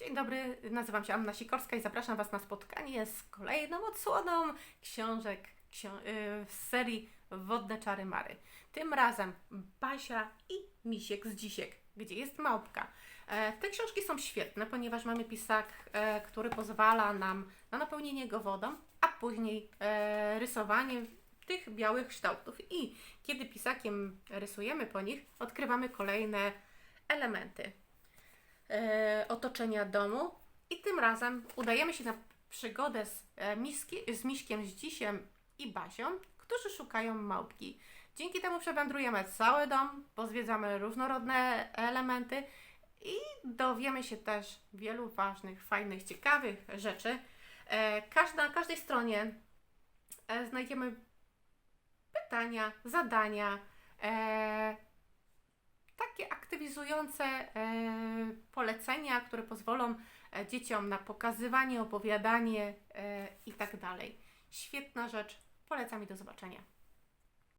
Dzień dobry, nazywam się Anna Sikorska i zapraszam Was na spotkanie z kolejną odsłoną książek ksio- y, z serii Wodne Czary Mary. Tym razem Basia i Misiek z Dzisiek, gdzie jest małpka. E, Te książki są świetne, ponieważ mamy pisak, e, który pozwala nam na napełnienie go wodą, a później e, rysowanie tych białych kształtów. I kiedy pisakiem rysujemy po nich, odkrywamy kolejne elementy otoczenia domu i tym razem udajemy się na przygodę z, e, miski, z Miśkiem, z Dzisiem i Basią, którzy szukają małpki. Dzięki temu przewędrujemy cały dom, pozwiedzamy różnorodne elementy i dowiemy się też wielu ważnych, fajnych, ciekawych rzeczy. E, każda, na każdej stronie e, znajdziemy pytania, zadania, e, aktywizujące e, polecenia, które pozwolą e, dzieciom na pokazywanie, opowiadanie e, i tak. Świetna rzecz. Polecam i do zobaczenia.